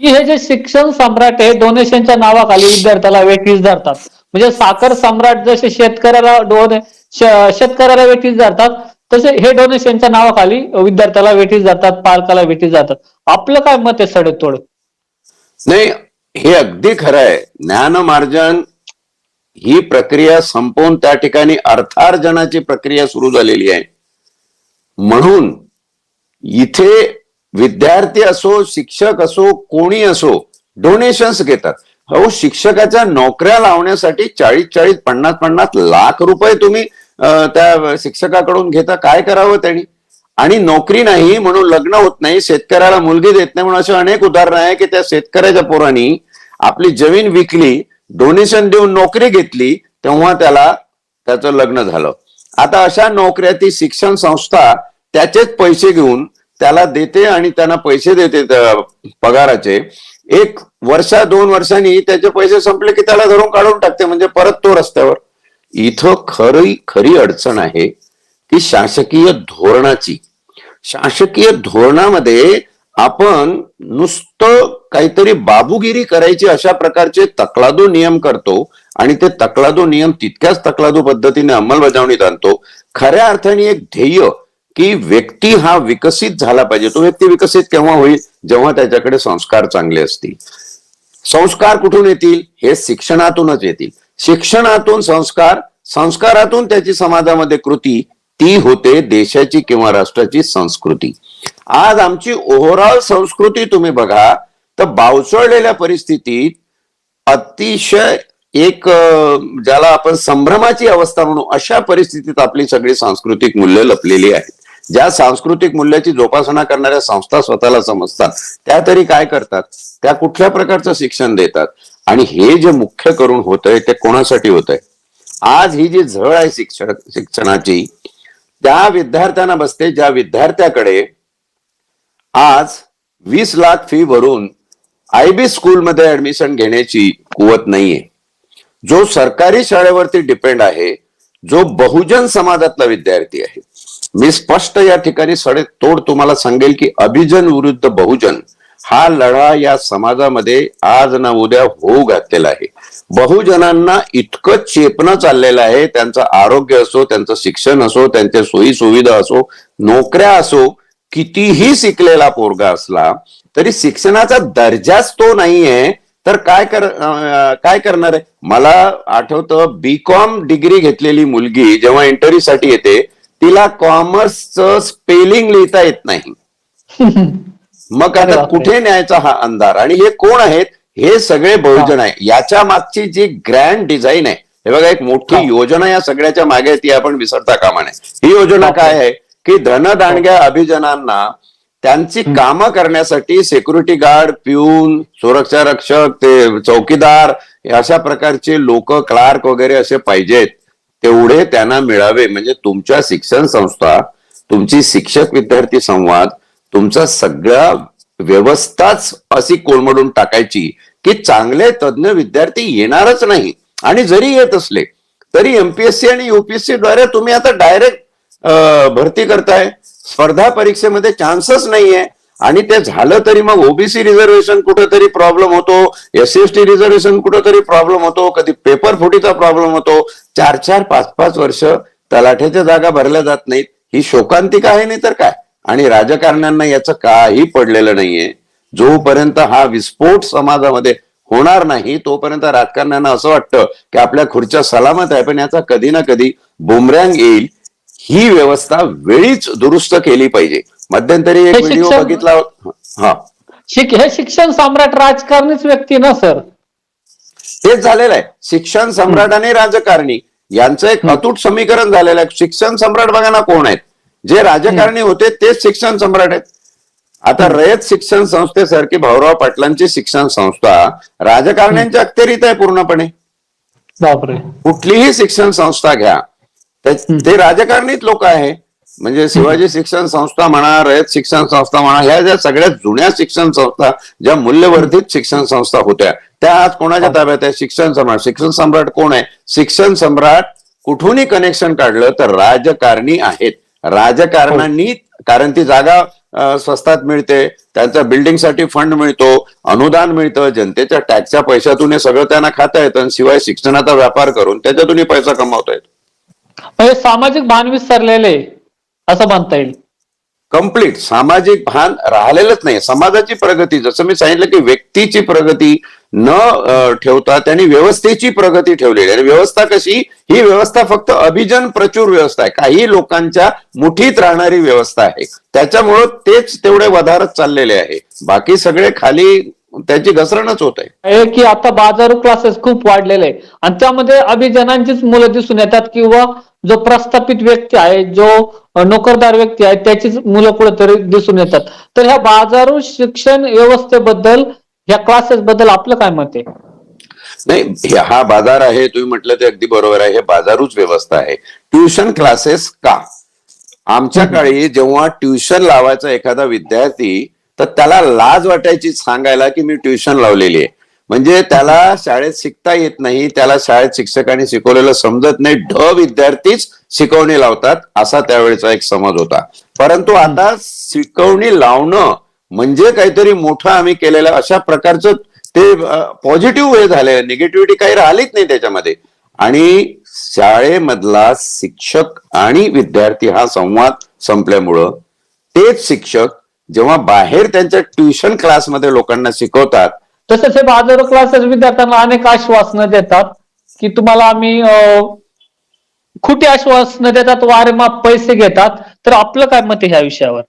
की हे जे शिक्षण सम्राट आहे डोनेशनच्या नावाखाली विद्यार्थ्याला वेठीस धरतात. म्हणजे साखर सम्राट जसे शेतकऱ्याला डोने शेतकऱ्याला वेठीस धरतात तसे हे डोनेशनच्या नावाखाली विद्यार्थ्याला वेठीस जातात पालकाला वेठीस जातात आपलं काय मत आहे सडे तोड नाही हे अगदी खरं आहे. ज्ञानमार्जन ही प्रक्रिया संपवून त्या ठिकाणी अर्थार्जनाची प्रक्रिया सुरू झालेली आहे. म्हणून इथे विद्यार्थी असो शिक्षक असो कोणी असो डोनेशन्स घेतात. हो शिक्षकाच्या नोकऱ्या लावण्यासाठी चाळीस चाळीस पन्नास पन्नास लाख रुपये तुम्ही त्या शिक्षकाकडून घेता काय करावं त्यांनी? आणि नोकरी नाही म्हणून लग्न होत नाही शेतकऱ्याला मुलगी देत नाही म्हणून अशी अनेक उदाहरणं आहे की त्या शेतकऱ्याच्या पोरांनी आपली जमीन विकली डोनेशन देऊन नोकरी घेतली तेव्हा त्याला त्याचं लग्न झालं. आता अशा नोकऱ्या ती शिक्षण संस्था त्याचेच पैसे घेऊन त्याला देते आणि त्यांना पैसे देते पगाराचे. एक वर्षा दोन वर्षांनी त्याचे पैसे संपले की त्याला धरून काढून टाकते म्हणजे परत तो रस्त्यावर. इथं खरी खरी अडचण आहे की शासकीय धोरणाची. शासकीय धोरणामध्ये आपण नुसतं काहीतरी बाबूगिरी करायची अशा प्रकारचे तकलादू नियम करतो आणि ते तकलादू नियम तितक्याच तकलादू पद्धतीने अंमलबजावणीत आणतो. खऱ्या अर्थाने एक ध्येय की व्यक्ती हा विकसित झाला पाहिजे. तो व्यक्ती विकसित केव्हा होईल? जेव्हा त्याच्याकडे संस्कार चांगले असतील. संस्कार कुठून येतील? हे शिक्षणातूनच येतील. शिक्षणातून संस्कार संस्कारातून त्याची समाजामध्ये कृती ती होते देशाची किंवा राष्ट्राची संस्कृती. आज आमची ओव्हरऑल संस्कृती तुम्ही बघा तर बावचळलेल्या परिस्थितीत अतिशय एक ज्याला आपण संभ्रमाची अवस्था म्हणू अशा परिस्थितीत आपली सगळी सांस्कृतिक मूल्य लपलेली आहेत. ज्या सांस्कृतिक मूल्याची जोपासना करणाऱ्या संस्था स्वतःला समजतात त्या तरी काय करतात? त्या कुठल्या प्रकारचं शिक्षण देतात? आणि हे जे मुख्य करून होत आहे ते कोणासाठी होत आहे आज ही जी झळ आहे शिक्षण शिक्षणाची त्या विद्यार्थ्यांना बसते ज्या विद्यार्थ्याकडे आज वीस लाख फी भरून आयबी स्कूलमध्ये ऍडमिशन घेण्याची कुवत नाहीये. जो सरकारी शाळेवरती डिपेंड आहे जो बहुजन समाजातला विद्यार्थी आहे मी स्पष्ट या ठिकाणी सडे तोड तुम्हाला सांगेल की अभिजन विरुद्ध बहुजन हा लढा या समाजामध्ये आज ना उद्या होऊ घातलेला आहे. बहुजनांना इतकं चेपणं चाललेलं आहे त्यांचं आरोग्य असो त्यांचं शिक्षण असो त्यांच्या सोयी सुविधा असो नोकऱ्या असो कितीही शिकलेला पोरगा असला तरी शिक्षणाचा दर्जाच तो नाहीये. तर काय कर काय करणार आहे? मला आठवतं बी कॉम डिग्री घेतलेली मुलगी जेव्हा इंटरव्ह्यूसाठी येते तिला कॉमर्सचं स्पेलिंग लिहिता येत नाही. मग आता. कुठे न्यायचा हा अंधार? आणि हे कोण आहेत? हे सगळे बहुजन आहे. याच्या मागची जी ग्रँड डिझाईन आहे हे बघा एक मोठी हा. योजना या सगळ्याच्या मागे ती आपण विसरता कामा नये. ही योजना काय आहे? की धनदांडग्या अभिजनांना त्यांची कामं करण्यासाठी सिक्युरिटी गार्ड पिऊन सुरक्षा रक्षक ते चौकीदार अशा प्रकारचे लोक क्लार्क वगैरे असे पाहिजेत. तेवढे त्यांना मिळावे. म्हणजे तुमच्या शिक्षण संस्था तुमची शिक्षक विद्यार्थी संवाद तुमचा सगळा व्यवस्थाच अशी कोलमडून टाकायची की चांगले तज्ज्ञ विद्यार्थी येणारच नाही आणि जरी येत असले तरी एमपीएससी आणि युपीएससी द्वारे तुम्ही आता डायरेक्ट भरती करताय. स्पर्धा परीक्षेमध्ये चान्सच नाहीये. आणि ते झालं तरी मग ओबीसी रिझर्वेशन कुठेतरी प्रॉब्लेम होतो एस एस टी रिझर्वेशन कुठेतरी प्रॉब्लेम होतो कधी पेपर फुटीचा प्रॉब्लेम होतो. चार चार पाच पाच वर्ष तलाठ्याच्या जागा भरल्या जात नाहीत. ही शोकांतिका आहे नाही तर काय? आणि राजकारण्यांना याचं काही पडलेलं नाहीये. जोपर्यंत हा विस्फोट समाजामध्ये होणार नाही तोपर्यंत राजकारण्यांना असं वाटतं की आपल्या खुर्च्या सलामत आहे पण याचा कधी ना कधी बुमरँग येईल. ही व्यवस्था वेळीच दुरुस्त केली पाहिजे. मध्यंतरी एक व्हिडिओ शिक्षण- बघितला हा. शिक हे शिक्षण सम्राट राजकारणीच व्यक्ती ना सर? तेच झालेलं आहे. शिक्षण सम्राट आणि राजकारणी. यांचं एक अतूट समीकरण झालेलं आहे. शिक्षण सम्राट बघा ना कोण आहेत. जे राजकारणी होते तेच शिक्षण सम्राट आहेत. आता रयत शिक्षण संस्थेसारखी भाऊराव पाटलांची शिक्षण संस्था राजकारण्यांच्या अखत्यारीत आहे पूर्णपणे. बापरे. कुठलीही शिक्षण संस्था घ्या. ते राजकारणीत लोक आहे. म्हणजे शिवाजी शिक्षण संस्था म्हणा रयत शिक्षण संस्था म्हणा ह्या ज्या सगळ्यात जुन्या शिक्षण संस्था ज्या मूल्यवर्धित शिक्षण संस्था होत्या त्या आज कोणाच्या ताब्यात आहे शिक्षण सम्राट. शिक्षण सम्राट कोण आहे? शिक्षण सम्राट कुठूनही कनेक्शन काढलं तर राजकारणी आहेत. राजकारणांनी कारण ती जागा स्वस्तात मिळते त्यांचा बिल्डिंगसाठी फंड मिळतो अनुदान मिळतं जनतेच्या टॅक्सच्या पैशातून हे सगळं त्यांना खाता येतं आणि शिवाय शिक्षणाचा व्यापार करून त्याच्यातूनही पैसा कमावता येतो. म्हणजे सामाजिक भान विसरलेले असं म्हणता येईल. कंप्लीट सामाजिक भान राहिलेलंच नाही. समाजाची प्रगती जसं मी सांगितलं की व्यक्तीची प्रगती न ठेवता त्यांनी व्यवस्थेची प्रगती ठेवलेली आणि व्यवस्था कशी? ही व्यवस्था फक्त अभिजन प्रचूर व्यवस्था आहे. काही लोकांच्या मुठीत राहणारी व्यवस्था आहे. त्याच्यामुळं तेच तेवढे वधारत चाललेले आहे. बाकी सगळे खाली त्याची घसरणच होत आहे. की आता बाजारू क्लासेस खूप वाढलेले आहे आणि त्यामध्ये अभिजनांचीच मुलं दिसून येतात किंवा जो प्रस्थापित व्यक्ती आहे जो नोकरदार व्यक्ती आहे त्याचीच मुलं कुठेतरी दिसून येतात. तर ह्या बाजारू शिक्षण व्यवस्थेबद्दल ह्या क्लासेस बद्दल आपलं काय मत आहे? नाही हा बाजार आहे तुम्ही म्हटलं ते अगदी बरोबर आहे. हे बाजारूच व्यवस्था आहे. ट्युशन क्लासेस का? आमच्या काळी जेव्हा ट्युशन लावायचा एखादा विद्यार्थी तर त्याला लाज वाटायची सांगायला की मी ट्युशन लावलेली आहे. म्हणजे त्याला शाळेत शिकता येत नाही त्याला शाळेत शिक्षकांनी शिकवलेलं समजत नाही ढ विद्यार्थीच शिकवणी लावतात असा त्यावेळेचा एक समज होता. परंतु आता शिकवणी लावणं म्हणजे काहीतरी मोठं आम्ही केलेलं अशा प्रकारचं ते पॉझिटिव्ह हे झाले निगेटिव्हिटी काही राहिलीच नाही त्याच्यामध्ये. आणि शाळेमधला शिक्षक आणि विद्यार्थी हा संवाद संपल्यामुळं तेच शिक्षक जेव्हा बाहेर त्यांच्या ट्युशन क्लासमध्ये लोकांना शिकवतात तसेच हे बाजारू क्लासेस विद्यार्थ्यांना अनेक आश्वासनं देतात की तुम्हाला आम्ही खोटी आश्वासनं देतात वारेमाप पैसे घेतात. तर आपलं काय मत आहे ह्या विषयावर?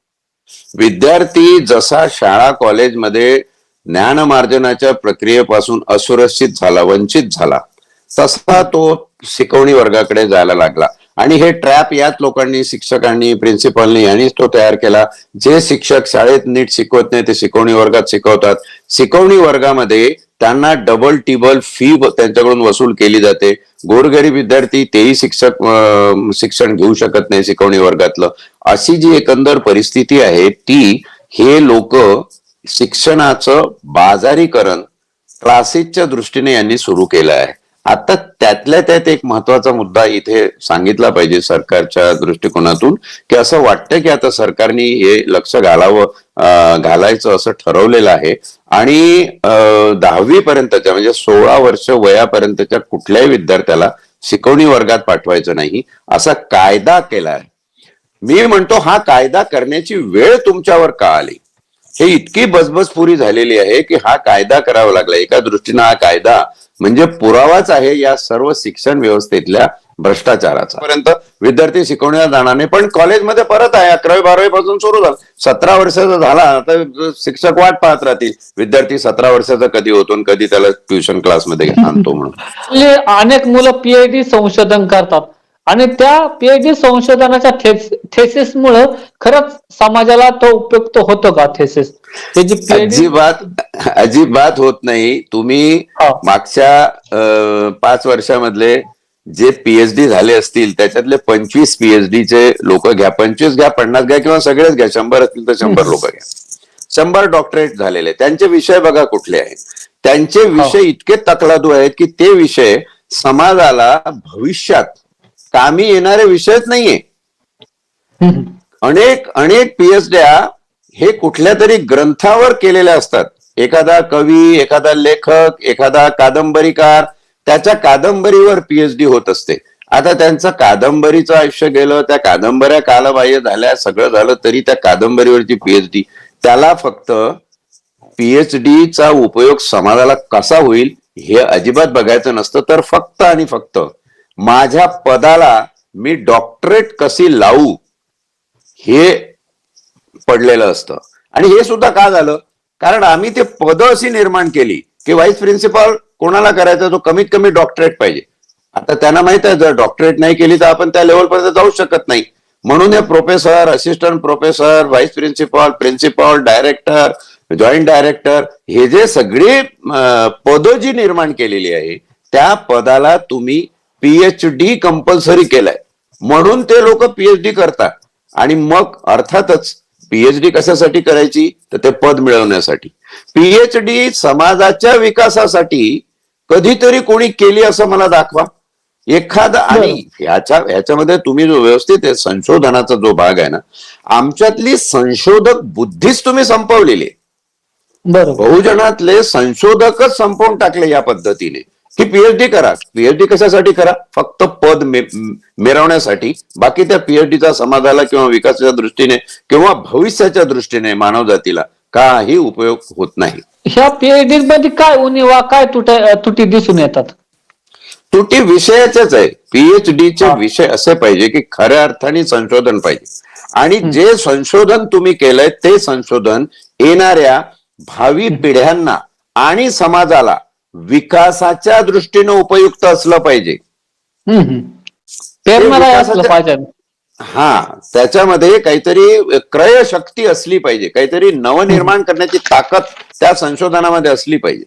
विद्यार्थी जसा शाळा कॉलेजमध्ये ज्ञानमार्जनाच्या प्रक्रियेपासून असुरक्षित झाला वंचित झाला तसा तो शिकवणी वर्गाकडे जायला लागला. आणि हे ट्रॅप याच लोकांनी शिक्षकांनी प्रिन्सिपलनी यांनीच तो तयार केला. जे शिक्षक शाळेत नीट शिकवत नाही ते शिकवणी वर्गात शिकवतात. शिकवणी वर्गामध्ये त्यांना डबल टिबल फी त्यांच्याकडून वसूल केली जाते. गोरगरीब विद्यार्थी तेही शिक्षक शिक्षण घेऊ शकत नाही शिकवणी वर्गातलं. अशी जी एकंदर परिस्थिती आहे ती हे लोक शिक्षणाचं बाजारीकरण क्लासेसच्या दृष्टीने यांनी सुरू केलं आहे. आता त्यातल्या त्यात एक महत्त्वाचा मुद्दा इथे सांगितला पाहिजे सरकारच्या दृष्टिकोनातून की असं वाटतं की आता सरकारने हे लक्ष घालावं घालायचं असं ठरवलेलं आहे. आणि दहावी पर्यंतच्या म्हणजे सोळा वर्ष वयापर्यंतच्या कुठल्याही विद्यार्थ्याला शिकवणी वर्गात पाठवायचं नाही असा कायदा केला आहे. मी म्हणतो हा कायदा करण्याची वेळ तुमच्यावर का आली? हे इतकी बसबसपुरी झालेली आहे की हा कायदा करावा लागला. एका दृष्टीनं हा कायदा म्हणजे पुरावाच आहे या सर्व शिक्षण व्यवस्थेतल्या भ्रष्टाचाराचा. पर्यंत विद्यार्थी शिकवण्यात जाणार नाही पण कॉलेजमध्ये परत आहे अकरावी बारावी पासून सुरू झालं. सतरा वर्षाचा झाला तर शिक्षक वाट पाहत राहतील. विद्यार्थी सतरा वर्षाचा कधी होतो आणि कधी त्याला ट्युशन क्लासमध्ये आणतो म्हणून. म्हणजे अनेक मुलं पीएचडी संशोधन करतात. आणि त्या पीएचडी संशोधनाच्या थेसिस मुळे खरंच समाजाला तो उपयुक्त होतो का थेसिस अजिबात अजिबात होत नाही. तुम्ही. मागच्या पाच वर्षामधले जे पीएचडी झाले असतील त्याच्यातले पंचवीस पीएचडी चे लोक घ्या. पंचवीस घ्या पन्नास घ्या किंवा सगळेच घ्या. शंभर असतील तर शंभर लोक घ्या. शंभर डॉक्टरेट झालेले त्यांचे विषय बघा कुठले आहेत. त्यांचे विषय इतके तकलादू आहेत की ते विषय समाजाला भविष्यात कामी येणारे विषयच नाहीये. अनेक अनेक पीएचड्या हे कुठल्या तरी ग्रंथावर केलेल्या असतात. एखादा कवी एखादा लेखक एखादा कादंबरीकार त्याच्या कादंबरीवर पीएचडी होत असते. आता त्यांचं कादंबरीचं आयुष्य गेलं त्या कादंबऱ्या कालबाह्य झाल्या सगळं झालं तरी त्या कादंबरीवरची पीएचडी. त्याला फक्त पीएचडी चा उपयोग समाजाला कसा होईल हे अजिबात बघायचं नसतं तर फक्त आणि फक्त माझ्या पदाला मी डॉक्टरेट कशी लावू हे पडलेलं असतं. आणि हे सुद्धा का झालं? कारण आम्ही ते पद अशी निर्माण केली की व्हाईस प्रिन्सिपल कोणाला करायचं तो कमीत कमी डॉक्टरेट पाहिजे. आता त्यांना माहीत आहे जर डॉक्टरेट नाही केली तर आपण त्या लेवलपर्यंत जाऊ शकत नाही. म्हणून हे professor assistant professor vice principal principal director joint director हे जे सगळे पद जी निर्माण केलेली आहे त्या पदाला तुम्ही पीएचडी कंपल्सरी केलंय. म्हणून ते लोक पीएचडी करतात. आणि मग अर्थातच पीएचडी कशासाठी करायची? तर ते पद मिळवण्यासाठी. पीएचडी समाजाच्या विकासासाठी कधीतरी कोणी केली असं मला दाखवा. एखादा आणि ह्याच्या ह्याच्यामध्ये तुम्ही जो व्यवस्थित आहे संशोधनाचा जो भाग आहे ना आमच्यातली संशोधक बुद्धीच तुम्ही संपवलेली बहुजनातले संशोधकच संपवून टाकले या पद्धतीने. की पीएचडी करा. पीएचडी कशासाठी करा? फक्त पद मिरवण्यासाठी. बाकी त्या पीएचडीचा समाजाला किंवा विकासाच्या दृष्टीने किंवा भविष्याच्या दृष्टीने मानव जातीला काही उपयोग होत नाही. ह्या पीएचडी मध्ये काय उणीवा काय तुटे तुटी दिसून येतात? त्रुटी विषयाचेच आहे. पीएचडीचे. विषय असे पाहिजे की खऱ्या अर्थाने संशोधन पाहिजे. आणि जे संशोधन तुम्ही केलंय ते संशोधन येणाऱ्या भावी पिढ्यांना आणि समाजाला विकासाच्या दृष्टीने उपयुक्त असलं पाहिजे. हा त्याच्यामध्ये काहीतरी क्रय शक्ती असली पाहिजे. काहीतरी नवनिर्माण करण्याची ताकद त्या संशोधनामध्ये असली पाहिजे.